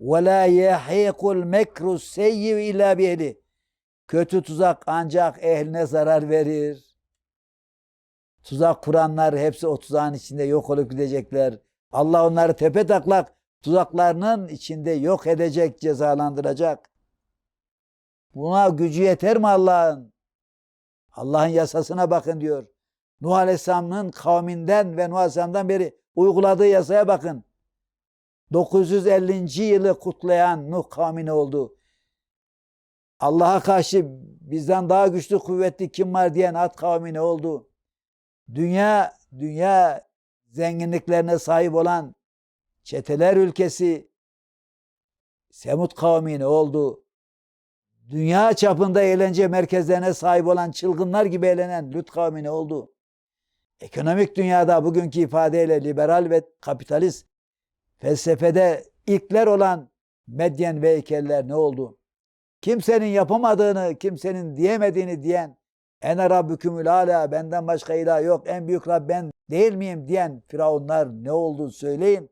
La yahikul mekru seyyi illa bihli. Kötü tuzak ancak ehline zarar verir. Tuzak kuranlar hepsi o tuzağın içinde yok olup gidecekler. Allah onları tepe taklak tuzaklarının içinde yok edecek, cezalandıracak. Buna gücü yeter mi Allah'ın? Allah'ın yasasına bakın diyor. Nuh Aleyhisselam'ın kavminden ve Nuh Aleyhisselam'dan beri uyguladığı yasaya bakın. 950. yılı kutlayan Nuh kavmi ne oldu? Allah'a karşı bizden daha güçlü kuvvetli kim var diyen Ad kavmi ne oldu? Dünya dünya zenginliklerine sahip olan çeteler ülkesi Semut kavmi ne oldu? Dünya çapında eğlence merkezlerine sahip olan çılgınlar gibi eğlenen Lut kavmi ne oldu? Ekonomik dünyada bugünkü ifadeyle liberal ve kapitalist felsefede ilkler olan Medyen ve heykeller ne oldu? Kimsenin yapamadığını, kimsenin diyemediğini diyen Ene Rabbükümül Ala benden başka ilah yok en büyük Rab ben değil miyim diyen Firavunlar ne oldu söyleyin.